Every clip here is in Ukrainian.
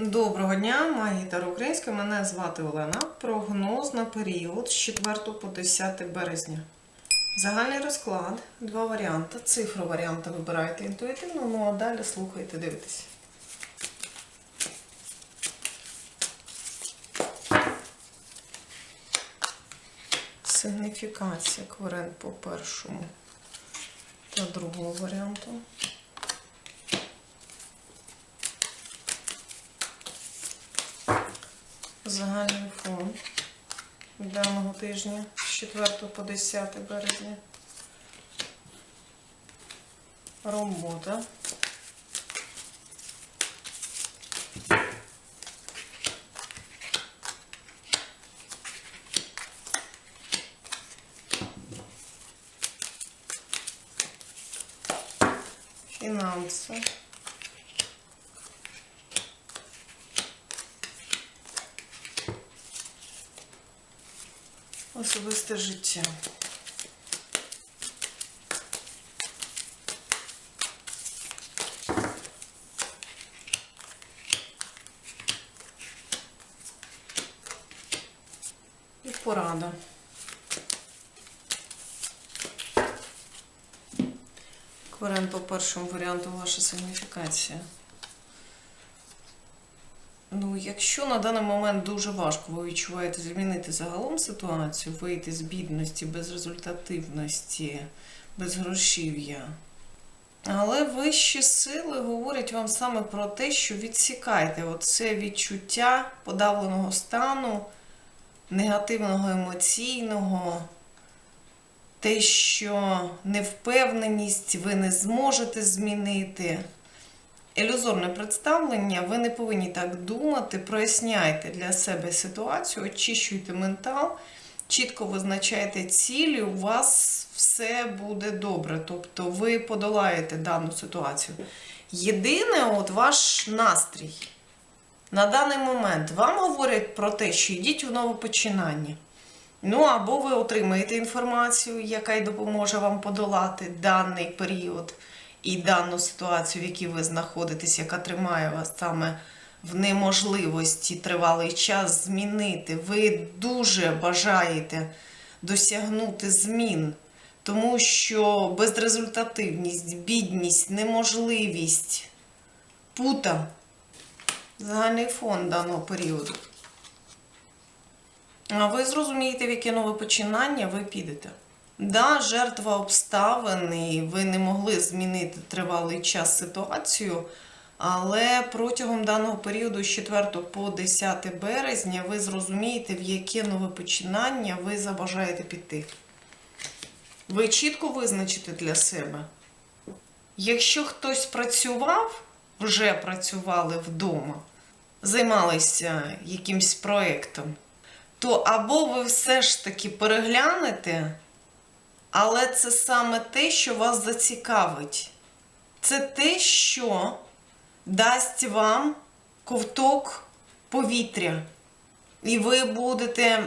Доброго дня, магітар українська. Мене звати Олена. Прогноз на період з 4 по 10 березня. Загальний розклад, два варіанти. Цифру варіанта вибирайте інтуїтивно, ну а далі слухайте, дивитесь. Сигніфікація кварент по першому та другому варіанту. Загальний фон даного тижня з 4 по 10 березня. Робота. Особисте життя. І порада. Кварен по першому варіанту ваша сигніфікація. Якщо на даний момент дуже важко ви відчуваєте змінити загалом ситуацію, вийти з бідності, безрезультативності, безгрошів'я. Але вищі сили говорять вам саме про те, що відсікайте оце відчуття подавленого стану, негативного емоційного, те, що невпевненість ви не зможете змінити ілюзорне представлення, ви не повинні так думати, проясняйте для себе ситуацію, очищуйте ментал, чітко визначайте цілі, у вас все буде добре. Тобто ви подолаєте дану ситуацію. Єдине, от ваш настрій. На даний момент вам говорять про те, що йдіть у нове починання. Ну, або ви отримаєте інформацію, яка й допоможе вам подолати даний період і дану ситуацію, в якій ви знаходитесь, яка тримає вас саме в неможливості тривалий час змінити. Ви дуже бажаєте досягнути змін, тому що безрезультативність, бідність, неможливість, пута загальний фон даного періоду. А ви зрозумієте, в яке нове починання ви підете. Да, жертва обставин, і ви не могли змінити тривалий час ситуацію, але протягом даного періоду з 4 по 10 березня ви зрозумієте, в яке нове починання ви забажаєте піти. Ви чітко визначите для себе. Якщо хтось працював, вже працювали вдома, займалися якимсь проєктом, то або ви все ж таки переглянете, але це саме те, що вас зацікавить. Це те, що дасть вам ковток повітря. І ви будете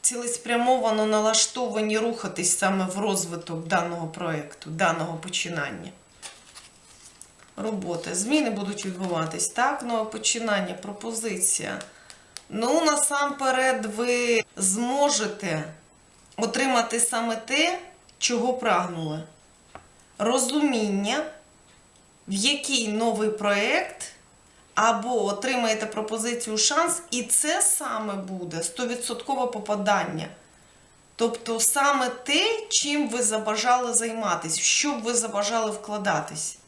цілеспрямовано налаштовані рухатись саме в розвиток даного проєкту, даного починання. Робота. Зміни будуть відбуватись. Так, нове починання, пропозиція. Ну, насамперед, ви зможете отримати саме те, чого прагнули. Розуміння, в який новий проєкт, або отримаєте пропозицію шанс, і це саме буде 100% попадання. Тобто саме те, чим ви забажали займатися, в що б ви забажали вкладатись.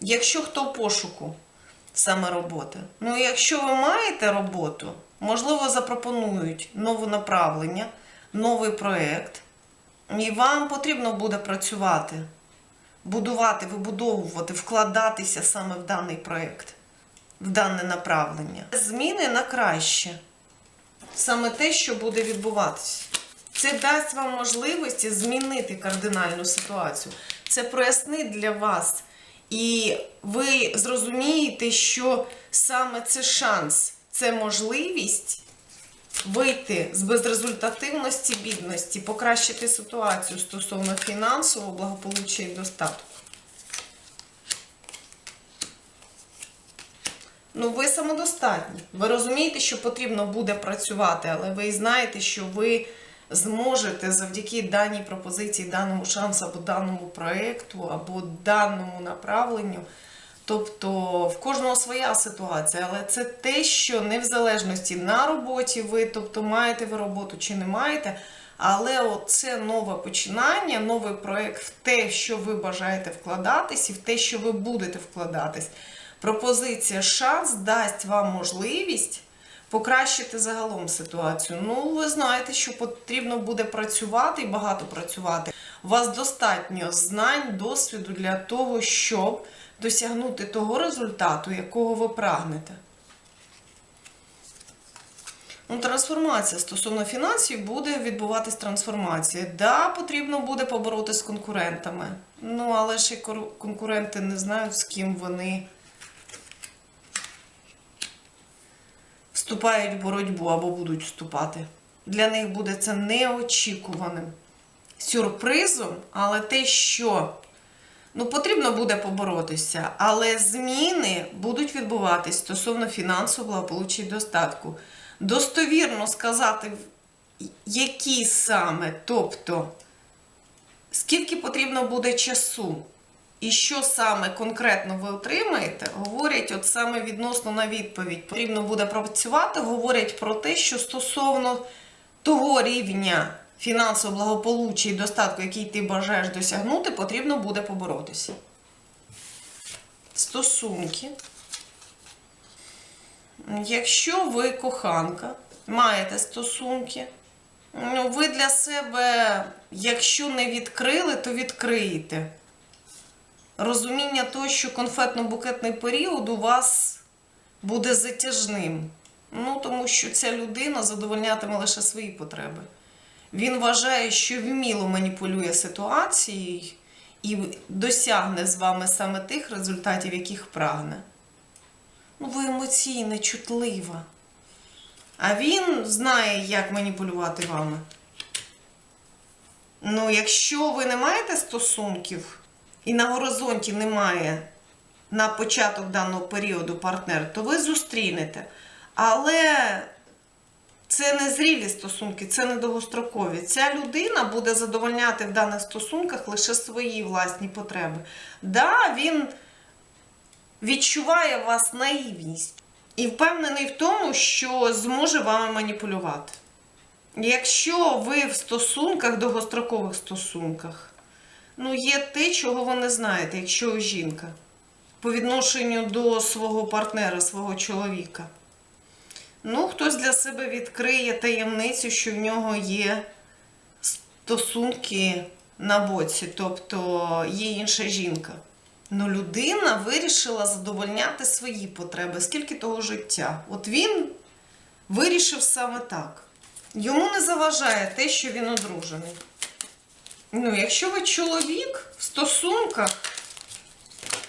Якщо хто в пошуку саме роботи. Ну, якщо ви маєте роботу, можливо, запропонують нове направлення, новий проєкт, і вам потрібно буде працювати, будувати, вибудовувати, вкладатися саме в даний проєкт, в дане направлення. Зміни на краще. Саме те, що буде відбуватися. Це дасть вам можливості змінити кардинальну ситуацію. Це прояснить для вас. І ви зрозумієте, що саме це шанс, це можливість вийти з безрезультативності, бідності, покращити ситуацію стосовно фінансового благополуччя і достатку. Ну, ви самодостатні. Ви розумієте, що потрібно буде працювати, але ви знаєте, що ви зможете завдяки даній пропозиції, даному шансу або даному проєкту, або даному направленню. Тобто в кожного своя ситуація, але це те, що не в залежності на роботі ви, тобто маєте ви роботу чи не маєте. Але це нове починання, новий проєкт в те, що ви бажаєте вкладатись, і в те, що ви будете вкладатись. Пропозиція шанс дасть вам можливість покращити загалом ситуацію. Ну, ви знаєте, що потрібно буде працювати і багато працювати. У вас достатньо знань, досвіду для того, щоб досягнути того результату, якого ви прагнете. Ну, трансформація стосовно фінансів буде відбуватись трансформація. Да, потрібно буде поборотися з конкурентами. Ну, але ж і конкуренти не знають, з ким вони вступають в боротьбу або будуть вступати. Для них буде це неочікуваним сюрпризом, але те, що ну, потрібно буде поборотися, але зміни будуть відбуватись стосовно фінансового благополуччя і достатку. Достовірно сказати, які саме, тобто, скільки потрібно буде часу, і що саме конкретно ви отримаєте, говорять от саме відносно на відповідь. Потрібно буде працювати, говорять про те, що стосовно того рівня фінансового благополуччя і достатку, який ти бажаєш досягнути, потрібно буде поборотися. Стосунки. Якщо ви коханка, маєте стосунки, ну, ви для себе, якщо не відкрили, то відкриєте. Розуміння того, що конфетно-букетний період у вас буде затяжним. Ну, тому що ця людина задовольнятиме лише свої потреби. Він вважає, що вміло маніпулює ситуацією і досягне з вами саме тих результатів, яких прагне. Ну, ви емоційна, чутлива. А він знає, як маніпулювати вами. Ну, якщо ви не маєте стосунків і на горизонті немає на початок даного періоду партнер, то ви зустрінете. Але це не зрілі стосунки, це не довгострокові. Ця людина буде задовольняти в даних стосунках лише свої власні потреби. Да, він відчуває вас наївність і впевнений в тому, що зможе вами маніпулювати. Якщо ви в стосунках, довгострокових стосунках, ну є те, чого ви не знаєте, якщо жінка, по відношенню до свого партнера, свого чоловіка. Ну, хтось для себе відкриє таємницю, що в нього є стосунки на боці, тобто є інша жінка. Ну, людина вирішила задовольняти свої потреби, скільки того життя. От він вирішив саме так. Йому не заважає те, що він одружений. Ну, якщо ви чоловік в стосунках,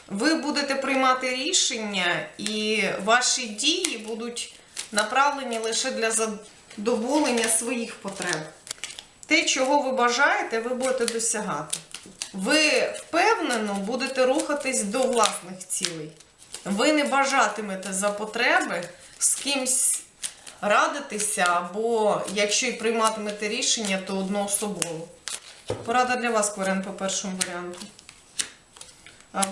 ви будете приймати рішення, і ваші дії будуть направлені лише для задоволення своїх потреб. Те, чого ви бажаєте, ви будете досягати. Ви впевнено будете рухатись до власних цілей. Ви не бажатимете за потреби з кимсь радитися, або якщо і прийматимете рішення, то одноособово. Порада для вас, Кварен, по першому варіанту.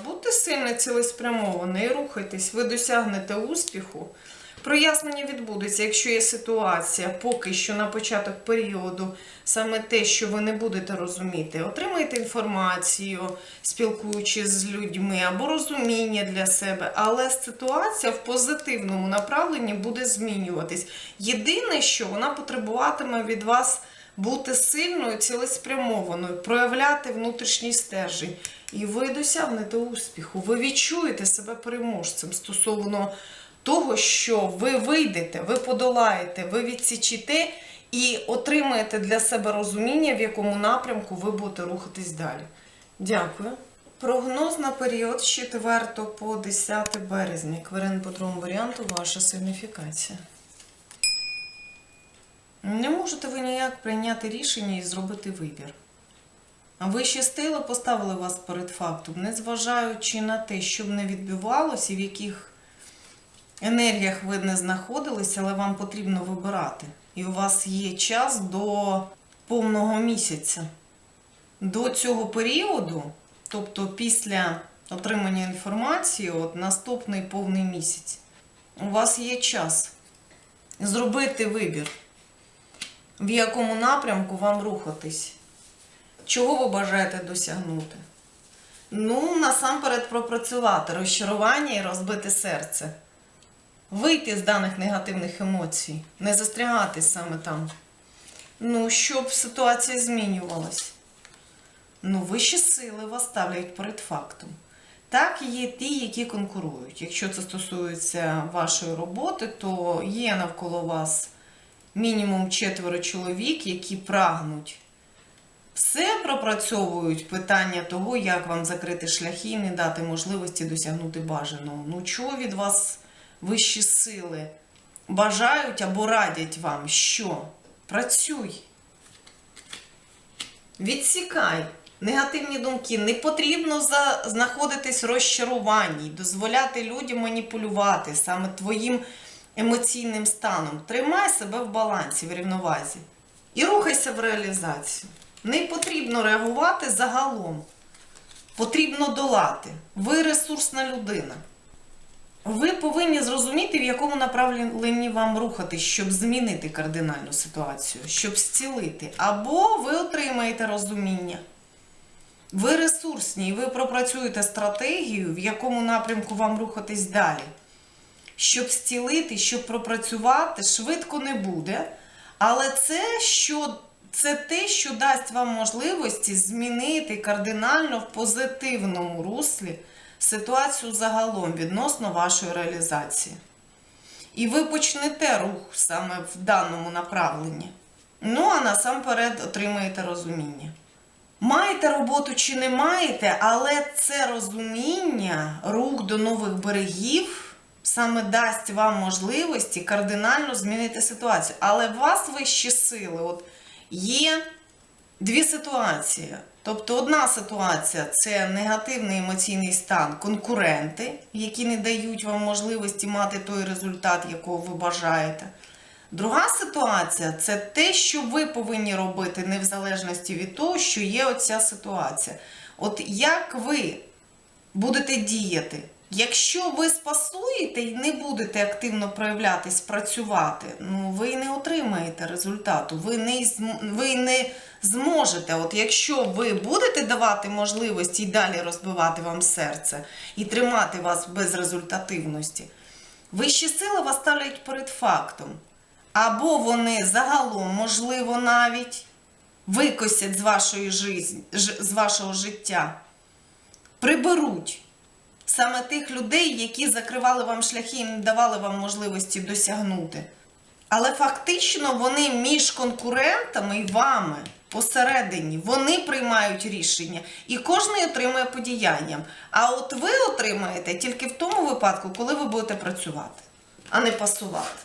Будьте сильно цілеспрямовані і рухайтесь, ви досягнете успіху. Прояснення відбудеться, якщо є ситуація, поки що на початок періоду, саме те, що ви не будете розуміти. Отримайте інформацію, спілкуючись з людьми, або розуміння для себе. Але ситуація в позитивному направленні буде змінюватись. Єдине, що вона потребуватиме від вас бути сильною, цілеспрямованою, проявляти внутрішній стержень. І ви досягнете успіху. Ви відчуєте себе переможцем стосовно того, що ви вийдете, ви подолаєте, ви відсічите і отримаєте для себе розуміння, в якому напрямку ви будете рухатись далі. Дякую. Прогноз на період з 4 по 10 березня. Кварен по другому варіанту ваша сигніфікація. Не можете ви ніяк прийняти рішення і зробити вибір. Вищі стили поставили вас перед фактом, незважаючи на те, що б не відбувалося і в яких енергіях ви не знаходились, але вам потрібно вибирати. І у вас є час до повного місяця. До цього періоду, тобто після отримання інформації, от наступний повний місяць, у вас є час зробити вибір, в якому напрямку вам рухатись. Чого ви бажаєте досягнути? Ну, насамперед пропрацювати розчарування і розбите серце. Вийти з даних негативних емоцій, не застрягатись саме там. Ну, щоб ситуація змінювалась. Ну, вищі сили вас ставлять перед фактом. Так, є ті, які конкурують. Якщо це стосується вашої роботи, то є навколо вас мінімум четверо чоловік, які прагнуть все пропрацьовують питання того, як вам закрити шляхи і не дати можливості досягнути бажаного. Ну, чого від вас вищі сили бажають або радять вам, що? Працюй. Відсікай негативні думки. Не потрібно знаходитись в розчаруванні, дозволяти людям маніпулювати саме твоїм емоційним станом. Тримай себе в балансі, в рівновазі. І рухайся в реалізацію. Не потрібно реагувати загалом. Потрібно долати. Ви ресурсна людина. Ви повинні зрозуміти, в якому направленні вам рухатись, щоб змінити кардинальну ситуацію, щоб зцілити. Або ви отримаєте розуміння. Ви ресурсні, і ви пропрацюєте стратегію, в якому напрямку вам рухатись далі. Щоб зцілити, щоб пропрацювати, швидко не буде. Але це, що, це те, що дасть вам можливості змінити кардинально в позитивному руслі ситуацію загалом відносно вашої реалізації. І ви почнете рух саме в даному направленні. Ну, а насамперед отримаєте розуміння. Маєте роботу чи не маєте, але це розуміння, рух до нових берегів саме дасть вам можливості кардинально змінити ситуацію. Але в вас вищі сили. От є дві ситуації. Тобто, одна ситуація це негативний емоційний стан, конкуренти, які не дають вам можливості мати той результат, якого ви бажаєте. Друга ситуація це те, що ви повинні робити, не в залежності від того, що є оця ситуація. От як ви будете діяти? Якщо ви спасуєте і не будете активно проявлятись, працювати, ну ви не отримаєте результату, ви не, ви не зможете. От якщо ви будете давати можливості і далі розбивати вам серце і тримати вас без результативності, вищі сили вас ставлять перед фактом. Або вони загалом, можливо, навіть викосять з вашої жизнь, з вашого життя, приберуть саме тих людей, які закривали вам шляхи і не давали вам можливості досягнути. Але фактично вони між конкурентами і вами посередині, вони приймають рішення, і кожен отримує по діянням. А от ви отримаєте тільки в тому випадку, коли ви будете працювати, а не пасувати.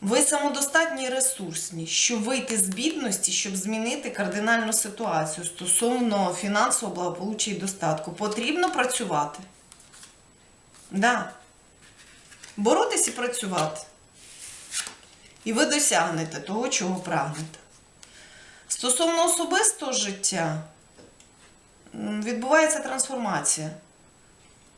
Ви самодостатні і ресурсні, щоб вийти з бідності, щоб змінити кардинальну ситуацію стосовно фінансового благополуччя і достатку. Потрібно працювати. Да. Боротися і працювати. І ви досягнете того, чого прагнете. Стосовно особистого життя, відбувається трансформація.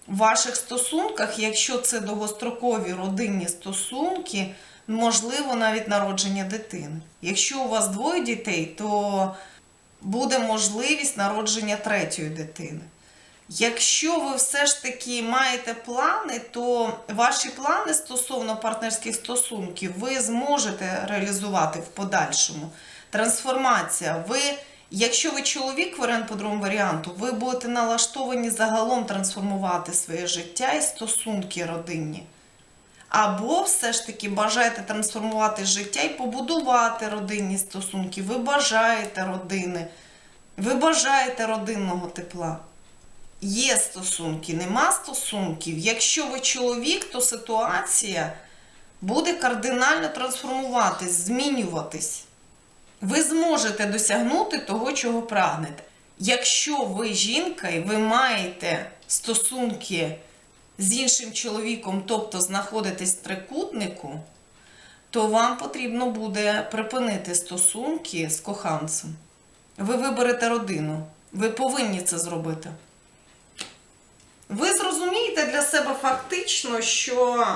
В ваших стосунках, якщо це довгострокові родинні стосунки, можливо навіть народження дитини. Якщо у вас двоє дітей, то буде можливість народження третьої дитини. Якщо ви все ж таки маєте плани, то ваші плани стосовно партнерських стосунків ви зможете реалізувати в подальшому. Трансформація. Ви, якщо ви чоловік, варіант по другому варіанту, ви будете налаштовані загалом трансформувати своє життя і стосунки родинні. Або все ж таки бажаєте трансформувати життя і побудувати родинні стосунки. Ви бажаєте родини, ви бажаєте родинного тепла. Є стосунки, нема стосунків. Якщо ви чоловік, то ситуація буде кардинально трансформуватись, змінюватись. Ви зможете досягнути того, чого прагнете. Якщо ви жінка і ви маєте стосунки з іншим чоловіком, тобто знаходитесь в трикутнику, то вам потрібно буде припинити стосунки з коханцем. Ви виберете родину. Ви повинні це зробити. Ви зрозумієте для себе фактично, що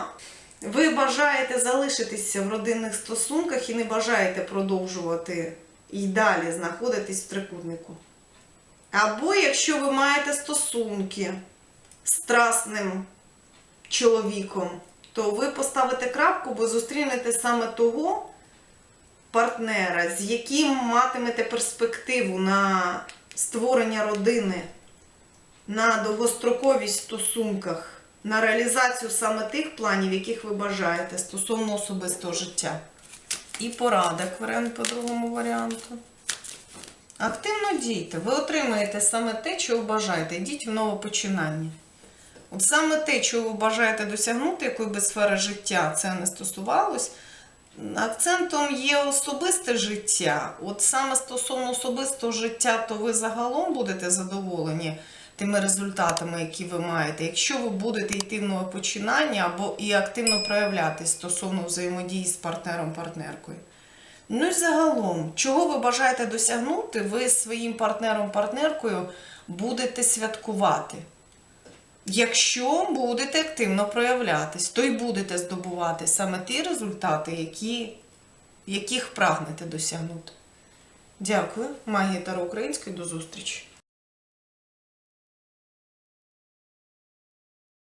ви бажаєте залишитися в родинних стосунках і не бажаєте продовжувати і далі знаходитись в трикутнику. Або якщо ви маєте стосунки з страсним чоловіком, то ви поставите крапку, бо зустрінете саме того партнера, з яким матимете перспективу на створення родини, на довгостроковість в стосунках, на реалізацію саме тих планів, яких ви бажаєте стосовно особистого життя. І порада кварен по другому варіанту. Активно дійте, ви отримаєте саме те, чого бажаєте. Йдіть в нове починання. От саме те, чого ви бажаєте досягнути, якої би сфери життя це не стосувалось, акцентом є особисте життя. От саме стосовно особистого життя, то ви загалом будете задоволені тими результатами, які ви маєте. Якщо ви будете йти в нове починання або і активно проявлятись стосовно взаємодії з партнером-партнеркою. Ну і загалом, чого ви бажаєте досягнути, ви своїм партнером-партнеркою будете святкувати. Якщо будете активно проявлятись, то й будете здобувати саме ті результати, які, яких прагнете досягнути. Дякую. Магія Таро Української. До зустрічі!